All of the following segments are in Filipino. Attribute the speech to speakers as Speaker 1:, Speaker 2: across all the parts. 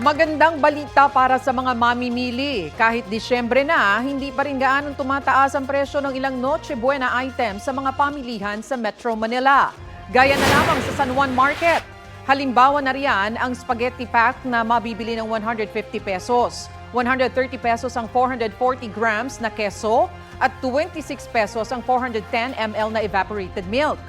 Speaker 1: Magandang balita para sa mga mamimili. Kahit Disyembre na, hindi pa rin gaanong tumataas ang presyo ng ilang Noche Buena items sa mga pamilihan sa Metro Manila. Gaya na lamang sa San Juan Market. Halimbawa na riyan ang spaghetti pack na mabibili ng 150 pesos. 130 pesos ang 440 grams na keso at 26 pesos ang 410 ml na evaporated milk.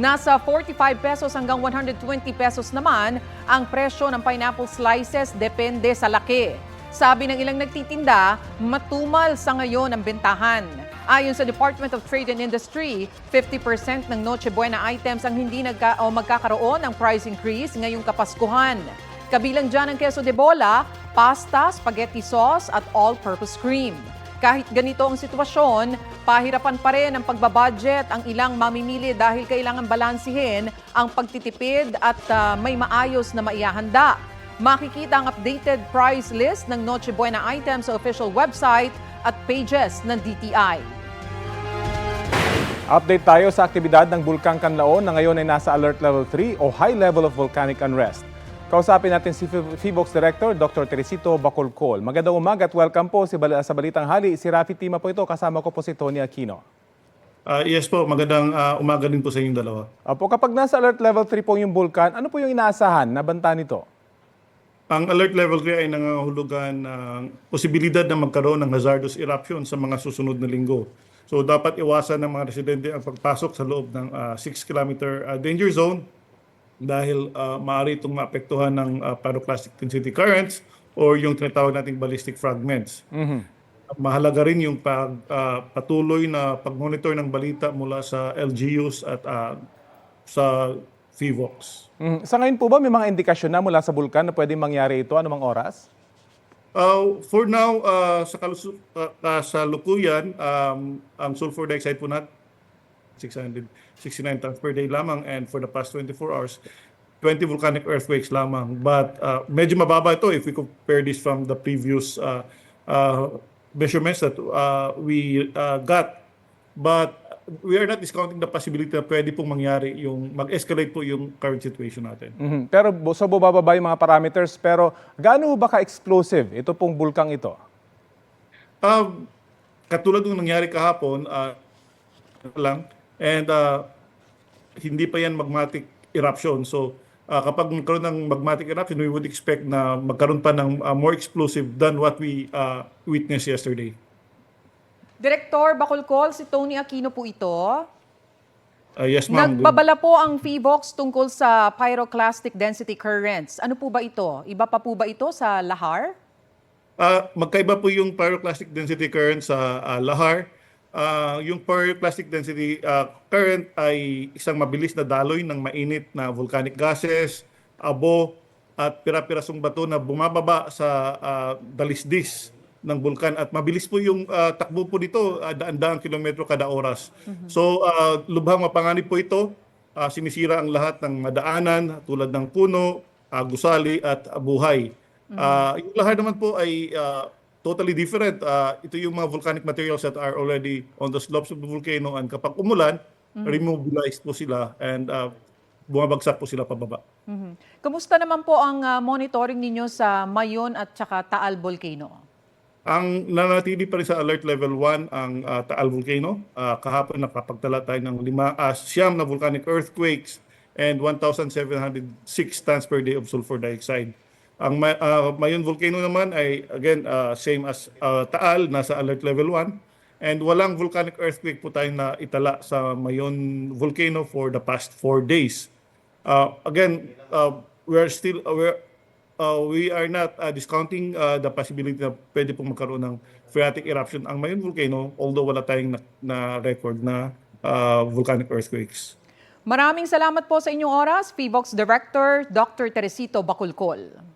Speaker 1: Nasa 45 pesos hanggang 120 pesos naman ang presyo ng pineapple slices depende sa laki. Sabi ng ilang nagtitinda, matumal sa ngayon ang bentahan. Ayon sa Department of Trade and Industry, 50% ng Noche Buena items ang hindi nagka, o magkakaroon ng price increase ngayong Kapaskuhan. Kabilang dyan ang queso de bola, pasta, spaghetti sauce at all-purpose cream. Kahit ganito ang sitwasyon, pahirapan pa rin ang pagbabudget ang ilang mamimili dahil kailangan balansihin ang pagtitipid at ah, may maayos na maihahanda. Makikita ang updated price list ng Noche Buena items sa official website at pages ng DTI.
Speaker 2: Update tayo sa aktibidad ng Bulkang Kanlaon na ngayon ay nasa Alert Level 3 o High Level of Volcanic Unrest. Kausapin natin si FIVOX Director Dr. Teresito Bacolcol. Magandang umaga at welcome po si Bal- sa Balitang Hali. Si Rafi Tima po ito, kasama ko po si Tony Aquino.
Speaker 3: Ah, yes po, magandang ah, umaga din po sa inyong dalawa.
Speaker 2: Opo, kapag nasa Alert Level 3 po yung bulkan, ano po yung inaasahan na banta nito?
Speaker 3: Ang alert level 3 ay nangangahulugan ng posibilidad na magkaroon ng hazardous eruption sa mga susunod na linggo. So dapat iwasan ng mga residente ang pagpasok sa loob ng 6 kilometer ah, danger zone dahil uh, maaari itong maapektuhan ng ah, pyroclastic density currents or yung tinatawag nating ballistic fragments. Mahalaga rin yung pag, ah, patuloy na pag-monitor ng balita mula sa LGUs at ah, sa FIVOX.
Speaker 2: Mhm. Sa ngayon po ba may mga indikasyon na mula sa bulkan na pwedeng mangyari ito? Anumang oras?
Speaker 3: Uh, for now, uh, sa kalusu- uh, kasalukuyan, um, ang sulfur dioxide po natin, 669 tons per day lamang and for the past 24 hours, 20 volcanic earthquakes lamang. But uh, medyo mababa ito if we compare this from the previous uh, uh, measurements that uh, we uh, got. But we are not discounting the possibility na pwede pong mangyari yung mag-escalate po yung current situation natin.
Speaker 2: Mhm. Pero so bubaba yung mga parameters, pero gaano ba ka-explosive ito pong bulkang ito?
Speaker 3: Um, katulad ng nangyari kahapon, ah, lang, and ah, hindi pa yan magmatic eruption. So, ah, kapag magkaroon ng magmatic eruption, we would expect na magkaroon pa ng ah, more explosive than what we ah, witnessed yesterday.
Speaker 1: Direktor Bacolcol, si Tony Aquino po ito.
Speaker 3: Ah, yes, ma'am.
Speaker 1: Nagbabala po ang FIVOX tungkol sa pyroclastic density currents. Ano po ba ito? Iba pa po ba ito sa lahar?
Speaker 3: Ah, magkaiba po yung pyroclastic density current sa ah, lahar. Ah, yung pyroclastic density ah, current ay isang mabilis na daloy ng mainit na volcanic gases, abo, at pira-pirasong bato na bumababa sa ah, dalisdis ng bulkan at mabilis po yung ah, takbo po dito, ah, daan-daang kilometro kada oras. So ah, lubhang mapanganib po ito. Ah, sinisira ang lahat ng madaanan tulad ng puno, ah, gusali at ah, buhay. Ah, yung lahar naman po ay ah, totally different. Ah, ito yung mga volcanic materials that are already on the slopes of the volcano and kapag umulan, remobilized po sila and ah, bumabagsak po sila pababa.
Speaker 1: Mhm. Kamusta naman po ang ah, monitoring ninyo sa Mayon at saka Taal Volcano?
Speaker 3: Ang nanatili pa rin sa alert level 1 ang ah, Taal Volcano. Ah, kahapon nakapagtala tayo ng lima, ah, siyam na volcanic earthquakes and 1,706 tons per day of sulfur dioxide. Ang ah, Mayon Volcano naman ay again ah, same as ah, Taal, nasa alert level 1. And walang volcanic earthquake po tayong na itala sa Mayon Volcano for the past 4 days. Uh, again, uh, we are still aware, uh, we are not uh, discounting uh, the possibility na pwede pong magkaroon ng phreatic eruption ang Mayon Volcano, although wala tayong na, na record na uh, volcanic earthquakes.
Speaker 1: Maraming salamat po sa inyong oras, FIVOX Director Dr. Teresito Baculcol.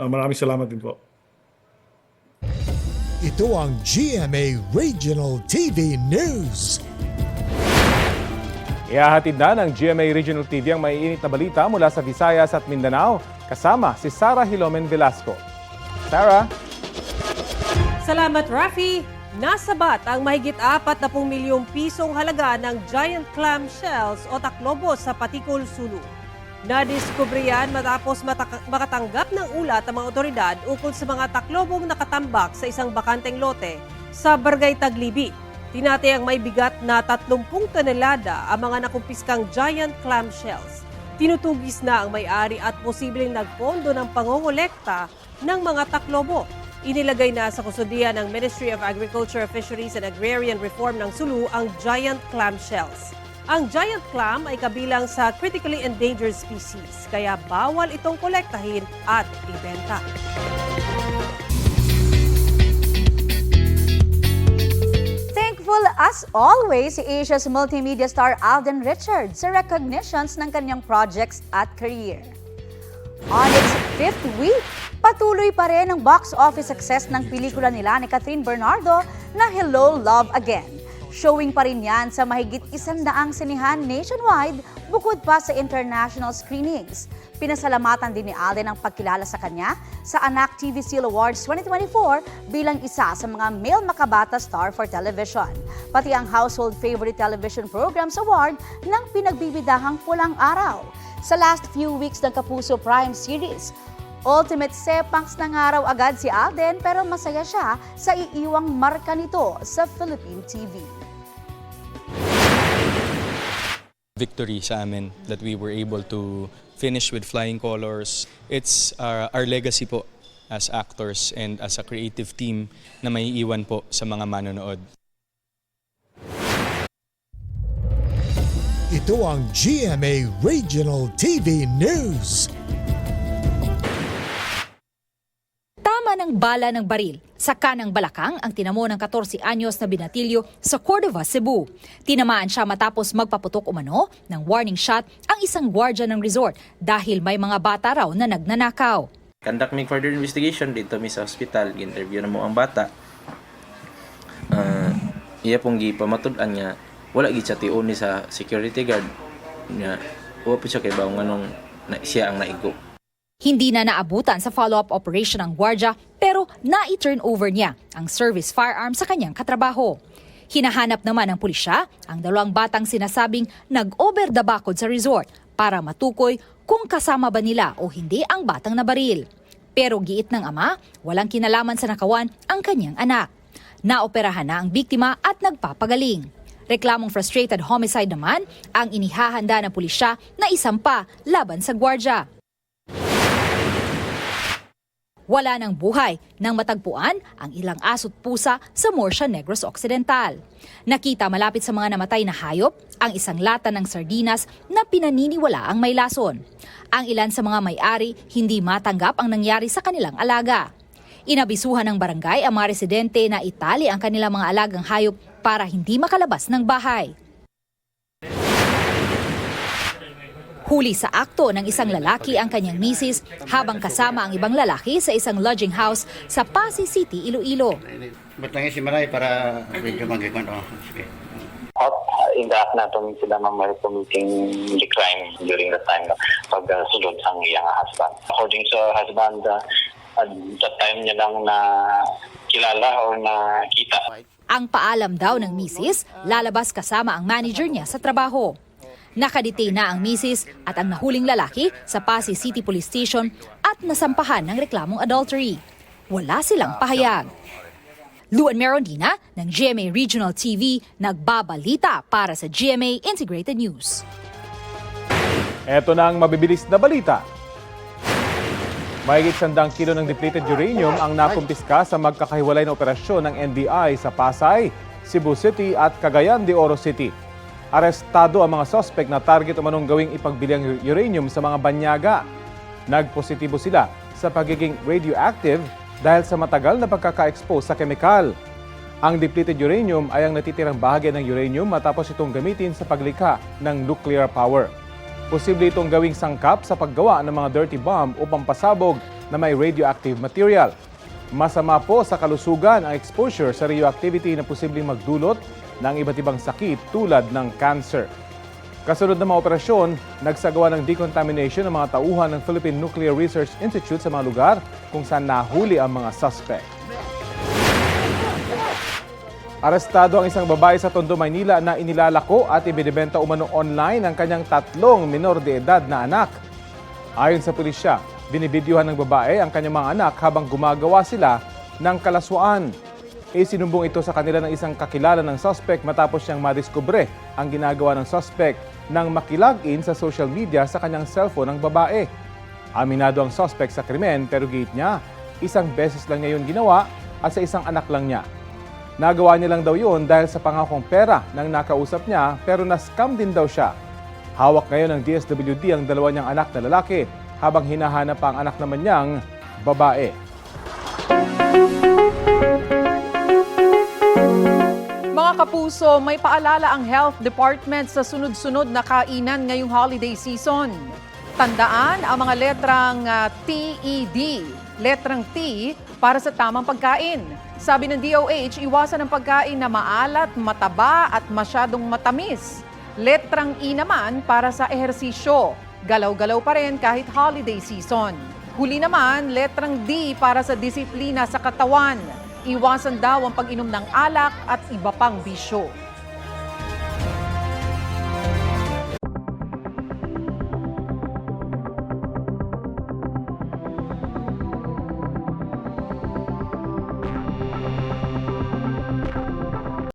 Speaker 3: Uh, maraming salamat din po.
Speaker 4: Ito ang GMA Regional TV News.
Speaker 2: Ihahatid na ng GMA Regional TV ang maiinit na balita mula sa Visayas at Mindanao, kasama si Sarah Hilomen Velasco. Sarah?
Speaker 5: Salamat, Rafi! Nasabat ang mahigit 40 milyong pisong halaga ng giant clam shells o taklobo sa Patikul, Sulu. Nadiskubre yan matapos makatanggap ng ulat ang mga otoridad ukol sa mga taklobong nakatambak sa isang bakanteng lote sa Barangay Taglibi. Tinatayang may bigat na 30 tonelada ang mga nakumpiskang giant clam shells. Tinutugis na ang may-ari at posibleng nagpondo ng pangongolekta ng mga taklobo. Inilagay na sa kusudian ng Ministry of Agriculture, Fisheries and Agrarian Reform ng Sulu ang giant clam shells. Ang giant clam ay kabilang sa critically endangered species, kaya bawal itong kolektahin at ibenta.
Speaker 6: Thankful as always si Asia's multimedia star Alden Richards sa recognitions ng kanyang projects at career. On its fifth week, patuloy pa rin ang box office success ng pelikula nila ni Catherine Bernardo na Hello, Love Again. Showing pa rin yan sa mahigit isandaang sinihan nationwide bukod pa sa international screenings. Pinasalamatan din ni Alden ang pagkilala sa kanya sa Anak TV Seal Awards 2024 bilang isa sa mga male makabata star for television. Pati ang Household Favorite Television Programs Award ng pinagbibidahang Pulang Araw. Sa last few weeks ng Kapuso Prime Series, Ultimate Sepangs na nga raw agad si Alden pero masaya siya sa iiwang marka nito sa Philippine TV.
Speaker 7: victory sa amin that we were able to finish with flying colors. It's our, our legacy po as actors and as a creative team na may iwan po sa mga manonood.
Speaker 4: Ito ang GMA Regional TV News.
Speaker 8: Tama ng bala ng baril sa kanang balakang ang tinamo ng 14 anyos na binatilyo sa Cordova, Cebu. Tinamaan siya matapos magpaputok umano ng warning shot ang isang gwardya ng resort dahil may mga bata raw na nagnanakaw.
Speaker 9: conduct me further investigation dito mi sa hospital interview na mo ang bata Ah, iya pong gipamatud-an nga wala gid ni sa security guard nga wa po siya kay bawang anong na, siya ang naigo
Speaker 8: Hindi na naabutan sa follow-up operation ang gwardya pero na-turn over niya ang service firearm sa kanyang katrabaho. Hinahanap naman ng pulisya ang dalawang batang sinasabing nag-over the bakod sa resort para matukoy kung kasama ba nila o hindi ang batang nabaril. Pero giit ng ama, walang kinalaman sa nakawan ang kanyang anak. Naoperahan na ang biktima at nagpapagaling. Reklamong frustrated homicide naman ang inihahanda ng pulisya na isampa laban sa gwardya. Wala ng buhay nang matagpuan ang ilang aso't pusa sa Morsia Negros Occidental. Nakita malapit sa mga namatay na hayop ang isang lata ng sardinas na pinaniniwala ang may lason. Ang ilan sa mga may-ari hindi matanggap ang nangyari sa kanilang alaga. Inabisuhan ng barangay ang mga residente na itali ang kanilang mga alagang hayop para hindi makalabas ng bahay. Huli sa akto ng isang lalaki ang kanyang misis habang kasama ang ibang lalaki sa isang lodging house sa Pasay City, Iloilo.
Speaker 10: Ba't lang si Maray para medyo magiging oh, sige.
Speaker 11: At uh, in the act natin sila na may committing the crime during the time na pagsulod sa iyang husband. According sa husband, uh, at that time niya lang na kilala or na kita.
Speaker 8: Ang paalam daw ng misis, lalabas kasama ang manager niya sa trabaho. Nakadetain na ang misis at ang nahuling lalaki sa Pasay City Police Station at nasampahan ng reklamong adultery. Wala silang pahayag. Luan Merondina ng GMA Regional TV nagbabalita para sa GMA Integrated News.
Speaker 2: Ito na ang mabibilis na balita. Mahigit sandang kilo ng depleted uranium ang nakumpiska sa magkakahiwalay na operasyon ng NBI sa Pasay, Cebu City at Cagayan de Oro City. Arestado ang mga sospek na target umanong gawing ipagbilang uranium sa mga banyaga. Nagpositibo sila sa pagiging radioactive dahil sa matagal na pagkaka-expose sa kemikal. Ang depleted uranium ay ang natitirang bahagi ng uranium matapos itong gamitin sa paglikha ng nuclear power. Posible itong gawing sangkap sa paggawa ng mga dirty bomb o pampasabog na may radioactive material. Masama po sa kalusugan ang exposure sa radioactivity na posibleng magdulot ng iba't ibang sakit tulad ng cancer. Kasunod ng mga operasyon, nagsagawa ng decontamination ng mga tauhan ng Philippine Nuclear Research Institute sa mga lugar kung saan nahuli ang mga suspect. Arestado ang isang babae sa Tondo, Maynila na inilalako at ibinibenta umano online ang kanyang tatlong minor de edad na anak Ayon sa pulisya, binibidyohan ng babae ang kanyang mga anak habang gumagawa sila ng kalaswaan. Isinumbong ito sa kanila ng isang kakilala ng suspect matapos siyang madiskubre ang ginagawa ng suspect nang makilagin sa social media sa kanyang cellphone ng babae. Aminado ang suspect sa krimen pero gate niya, isang beses lang niya yun ginawa at sa isang anak lang niya. Nagawa niya lang daw yun dahil sa pangakong pera ng nakausap niya pero na-scam din daw siya. Hawak ngayon ng DSWD ang dalawa niyang anak na lalaki habang hinahanap ang anak naman niyang babae.
Speaker 1: Mga kapuso, may paalala ang Health Department sa sunod-sunod na kainan ngayong holiday season. Tandaan ang mga letrang ah, TED, letrang T para sa tamang pagkain. Sabi ng DOH, iwasan ang pagkain na maalat, mataba at masyadong matamis. Letrang E naman para sa ehersisyo. Galaw-galaw pa rin kahit holiday season. Huli naman, letrang D para sa disiplina sa katawan. Iwasan daw ang pag-inom ng alak at iba pang bisyo.